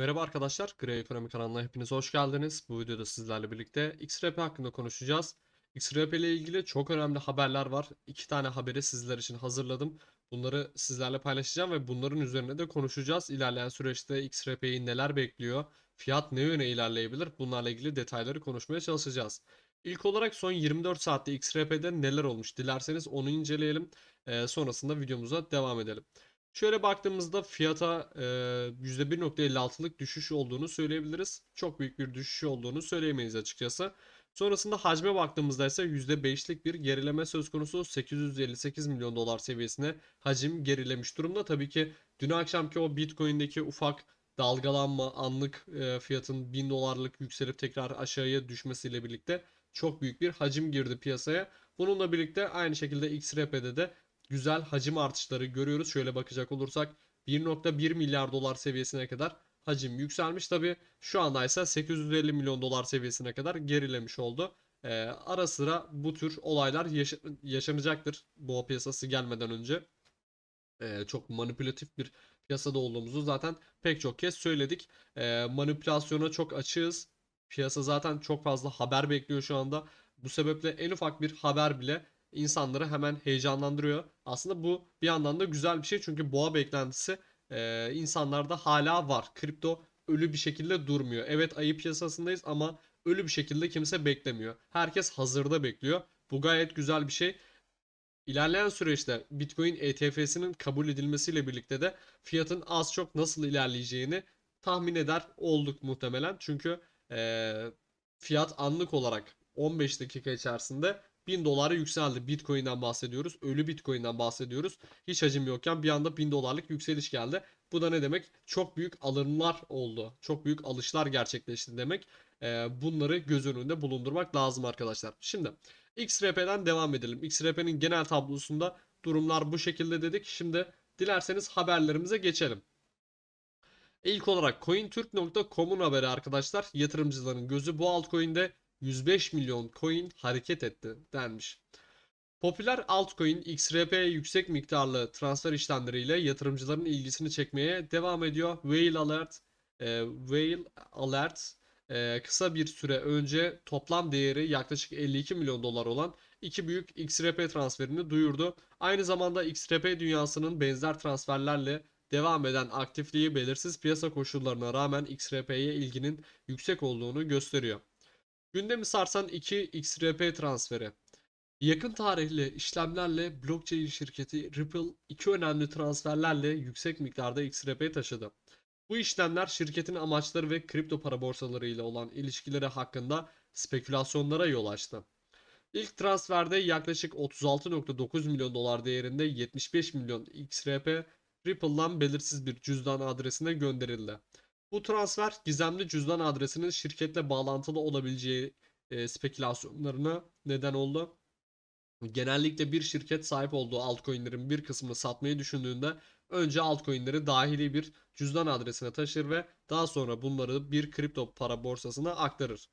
Merhaba arkadaşlar, Grey Ekonomi kanalına hepiniz hoş geldiniz. Bu videoda sizlerle birlikte XRP hakkında konuşacağız. XRP ile ilgili çok önemli haberler var. İki tane haberi sizler için hazırladım. Bunları sizlerle paylaşacağım ve bunların üzerine de konuşacağız. İlerleyen süreçte XRP'yi neler bekliyor, fiyat ne yöne ilerleyebilir bunlarla ilgili detayları konuşmaya çalışacağız. İlk olarak son 24 saatte XRP'de neler olmuş dilerseniz onu inceleyelim. Ee, sonrasında videomuza devam edelim. Şöyle baktığımızda fiyata e, %1.56'lık düşüş olduğunu söyleyebiliriz. Çok büyük bir düşüş olduğunu söyleyemeyiz açıkçası. Sonrasında hacme baktığımızda ise %5'lik bir gerileme söz konusu. 858 milyon dolar seviyesine hacim gerilemiş durumda. Tabii ki dün akşamki o Bitcoin'deki ufak dalgalanma, anlık e, fiyatın 1000 dolarlık yükselip tekrar aşağıya düşmesiyle birlikte çok büyük bir hacim girdi piyasaya. Bununla birlikte aynı şekilde XRP'de de güzel hacim artışları görüyoruz. Şöyle bakacak olursak 1.1 milyar dolar seviyesine kadar hacim yükselmiş. Tabi şu anda ise 850 milyon dolar seviyesine kadar gerilemiş oldu. Ee, ara sıra bu tür olaylar yaşa- yaşanacaktır boğa piyasası gelmeden önce. Ee, çok manipülatif bir piyasada olduğumuzu zaten pek çok kez söyledik. Ee, manipülasyona çok açığız. Piyasa zaten çok fazla haber bekliyor şu anda. Bu sebeple en ufak bir haber bile insanları hemen heyecanlandırıyor. Aslında bu bir yandan da güzel bir şey çünkü boğa beklentisi e, insanlarda hala var. Kripto ölü bir şekilde durmuyor. Evet ayı piyasasındayız ama ölü bir şekilde kimse beklemiyor. Herkes hazırda bekliyor. Bu gayet güzel bir şey. İlerleyen süreçte Bitcoin ETF'sinin kabul edilmesiyle birlikte de fiyatın az çok nasıl ilerleyeceğini tahmin eder olduk muhtemelen. Çünkü e, fiyat anlık olarak 15 dakika içerisinde 1000 dolara yükseldi. Bitcoin'den bahsediyoruz. Ölü Bitcoin'den bahsediyoruz. Hiç hacim yokken bir anda 1000 dolarlık yükseliş geldi. Bu da ne demek? Çok büyük alımlar oldu. Çok büyük alışlar gerçekleşti demek. Ee, bunları göz önünde bulundurmak lazım arkadaşlar. Şimdi XRP'den devam edelim. XRP'nin genel tablosunda durumlar bu şekilde dedik. Şimdi dilerseniz haberlerimize geçelim. İlk olarak CoinTürk.com'un haberi arkadaşlar. Yatırımcıların gözü bu altcoin'de 105 milyon coin hareket etti denmiş. Popüler altcoin XRP yüksek miktarlı transfer işlemleriyle yatırımcıların ilgisini çekmeye devam ediyor. Whale Alert, e, Whale Alert e, kısa bir süre önce toplam değeri yaklaşık 52 milyon dolar olan iki büyük XRP transferini duyurdu. Aynı zamanda XRP dünyasının benzer transferlerle devam eden aktifliği belirsiz piyasa koşullarına rağmen XRP'ye ilginin yüksek olduğunu gösteriyor. Gündemi sarsan 2 XRP transferi. Yakın tarihli işlemlerle blockchain şirketi Ripple iki önemli transferlerle yüksek miktarda XRP taşıdı. Bu işlemler şirketin amaçları ve kripto para borsaları ile olan ilişkileri hakkında spekülasyonlara yol açtı. İlk transferde yaklaşık 36.9 milyon dolar değerinde 75 milyon XRP Ripple'dan belirsiz bir cüzdan adresine gönderildi. Bu transfer gizemli cüzdan adresinin şirketle bağlantılı olabileceği e, spekülasyonlarına neden oldu. Genellikle bir şirket sahip olduğu altcoin'lerin bir kısmını satmayı düşündüğünde önce altcoin'leri dahili bir cüzdan adresine taşır ve daha sonra bunları bir kripto para borsasına aktarır.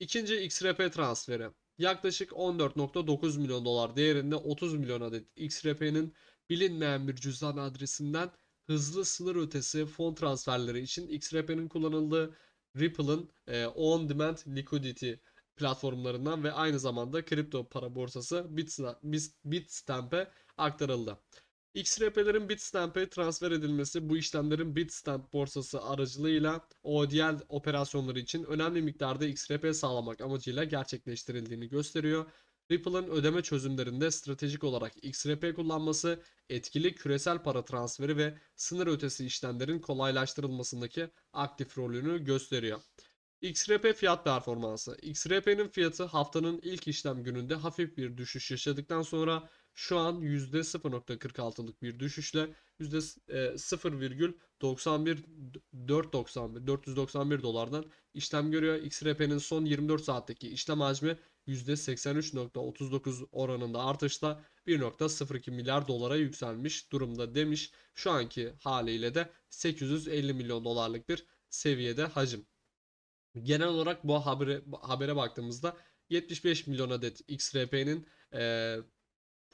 İkinci XRP transferi. Yaklaşık 14.9 milyon dolar değerinde 30 milyon adet XRP'nin bilinmeyen bir cüzdan adresinden hızlı sınır ötesi fon transferleri için XRP'nin kullanıldığı Ripple'ın e, On Demand Liquidity platformlarından ve aynı zamanda kripto para borsası Bitstamp- Bits- Bitstamp'e aktarıldı. XRP'lerin Bitstamp'e transfer edilmesi bu işlemlerin Bitstamp borsası aracılığıyla ODL operasyonları için önemli miktarda XRP sağlamak amacıyla gerçekleştirildiğini gösteriyor. Ripple'ın ödeme çözümlerinde stratejik olarak XRP kullanması, etkili küresel para transferi ve sınır ötesi işlemlerin kolaylaştırılmasındaki aktif rolünü gösteriyor. XRP fiyat performansı. XRP'nin fiyatı haftanın ilk işlem gününde hafif bir düşüş yaşadıktan sonra şu an %0.46'lık bir düşüşle %0,91 491 491 dolardan işlem görüyor. XRP'nin son 24 saatteki işlem hacmi %83.39 oranında artışla 1.02 milyar dolara yükselmiş durumda demiş. Şu anki haliyle de 850 milyon dolarlık bir seviyede hacim. Genel olarak bu habere, habere baktığımızda 75 milyon adet XRP'nin e,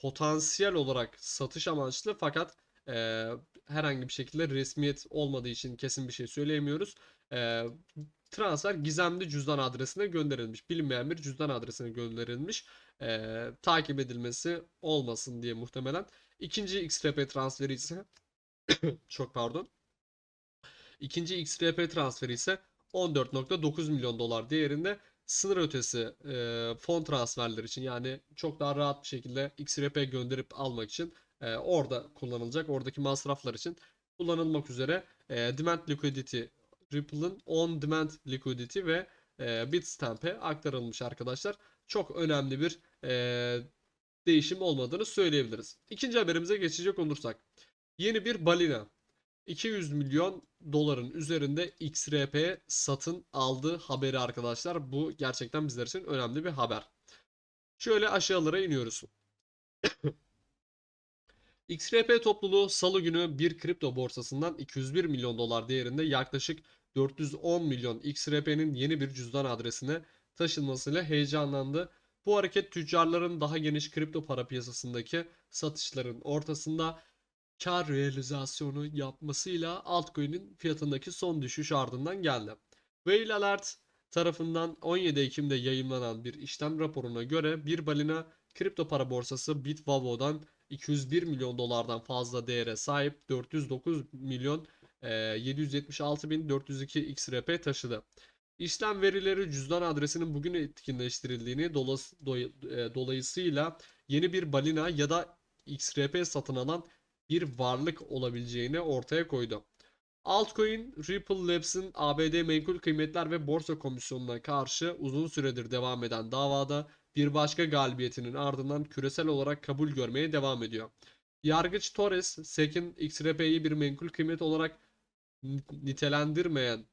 potansiyel olarak satış amaçlı fakat e, herhangi bir şekilde resmiyet olmadığı için kesin bir şey söyleyemiyoruz. E, transfer gizemli cüzdan adresine gönderilmiş. Bilinmeyen bir cüzdan adresine gönderilmiş. E, takip edilmesi olmasın diye muhtemelen. İkinci XRP transferi ise çok pardon. İkinci XRP transferi ise 14.9 milyon dolar değerinde sınır ötesi e, fon transferleri için yani çok daha rahat bir şekilde XRP gönderip almak için e, orada kullanılacak. Oradaki masraflar için kullanılmak üzere e, demand liquidity Ripple'ın on demand liquidity ve e, Bitstamp'e aktarılmış arkadaşlar. Çok önemli bir e, değişim olmadığını söyleyebiliriz. İkinci haberimize geçecek olursak. Yeni bir balina 200 milyon doların üzerinde XRP satın aldığı haberi arkadaşlar. Bu gerçekten bizler için önemli bir haber. Şöyle aşağılara iniyoruz. XRP topluluğu salı günü bir kripto borsasından 201 milyon dolar değerinde yaklaşık 410 milyon XRP'nin yeni bir cüzdan adresine taşınmasıyla heyecanlandı. Bu hareket tüccarların daha geniş kripto para piyasasındaki satışların ortasında kar realizasyonu yapmasıyla altcoin'in fiyatındaki son düşüş ardından geldi. Whale Alert tarafından 17 Ekim'de yayınlanan bir işlem raporuna göre bir balina kripto para borsası Bitwavo'dan 201 milyon dolardan fazla değere sahip 409 milyon e, 776.402 XRP taşıdı. İşlem verileri cüzdan adresinin bugün etkinleştirildiğini e, dolayısıyla yeni bir balina ya da XRP satın alan bir varlık olabileceğini ortaya koydu. Altcoin, Ripple Labs'in ABD Menkul Kıymetler ve Borsa Komisyonu'na karşı uzun süredir devam eden davada bir başka galibiyetinin ardından küresel olarak kabul görmeye devam ediyor. Yargıç Torres, SEC'in XRP'yi bir menkul kıymet olarak nitelendirmeyen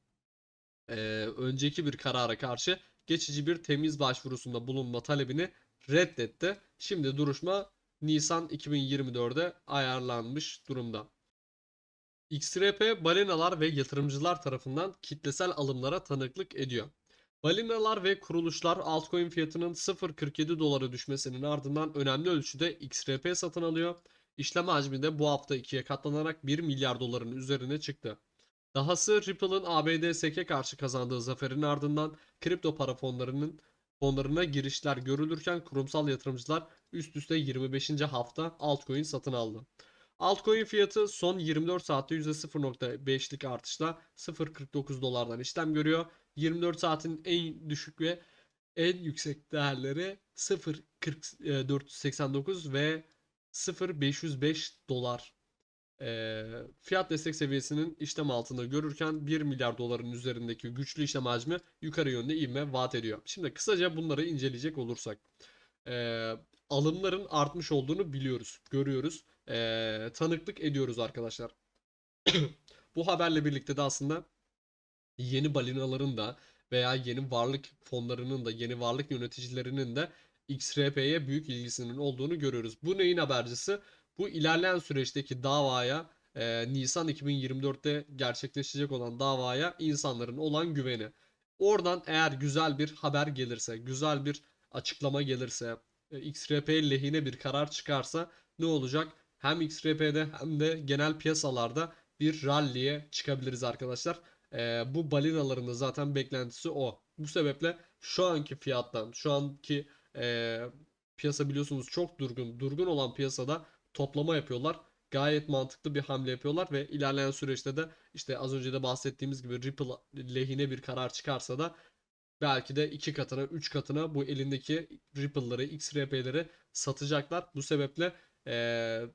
e, önceki bir karara karşı geçici bir temiz başvurusunda bulunma talebini reddetti. Şimdi duruşma Nisan 2024'de ayarlanmış durumda. XRP balinalar ve yatırımcılar tarafından kitlesel alımlara tanıklık ediyor. Balinalar ve kuruluşlar altcoin fiyatının 0.47 dolara düşmesinin ardından önemli ölçüde XRP satın alıyor. İşlem hacmi de bu hafta ikiye katlanarak 1 milyar doların üzerine çıktı. Dahası Ripple'ın ABD SEC'e karşı kazandığı zaferin ardından kripto para fonlarının fonlarına girişler görülürken kurumsal yatırımcılar üst üste 25. hafta altcoin satın aldı. Altcoin fiyatı son 24 saatte %0.5'lik artışla 0.49 dolardan işlem görüyor. 24 saatin en düşük ve en yüksek değerleri 0.489 ve 0.505 dolar. E, fiyat destek seviyesinin işlem altında görürken 1 milyar doların üzerindeki güçlü işlem hacmi yukarı yönde ivme vaat ediyor. Şimdi kısaca bunları inceleyecek olursak. E, alımların artmış olduğunu biliyoruz, görüyoruz. E, tanıklık ediyoruz arkadaşlar. Bu haberle birlikte de aslında yeni balinaların da veya yeni varlık fonlarının da yeni varlık yöneticilerinin de XRP'ye büyük ilgisinin olduğunu görüyoruz. Bu neyin habercisi? Bu ilerleyen süreçteki davaya e, Nisan 2024'te gerçekleşecek olan davaya insanların olan güveni. Oradan eğer güzel bir haber gelirse, güzel bir açıklama gelirse, e, XRP lehine bir karar çıkarsa ne olacak? Hem XRP'de hem de genel piyasalarda bir rally'e çıkabiliriz arkadaşlar. E, bu balinaların da zaten beklentisi o. Bu sebeple şu anki fiyattan, şu anki e, piyasa biliyorsunuz çok durgun. Durgun olan piyasada toplama yapıyorlar. Gayet mantıklı bir hamle yapıyorlar ve ilerleyen süreçte de işte az önce de bahsettiğimiz gibi Ripple lehine bir karar çıkarsa da belki de iki katına, üç katına bu elindeki Ripple'ları, XRP'leri satacaklar. Bu sebeple ee,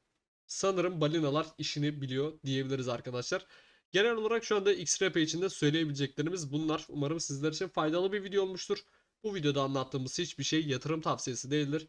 sanırım balinalar işini biliyor diyebiliriz arkadaşlar. Genel olarak şu anda XRP için de söyleyebileceklerimiz bunlar. Umarım sizler için faydalı bir video olmuştur. Bu videoda anlattığımız hiçbir şey yatırım tavsiyesi değildir.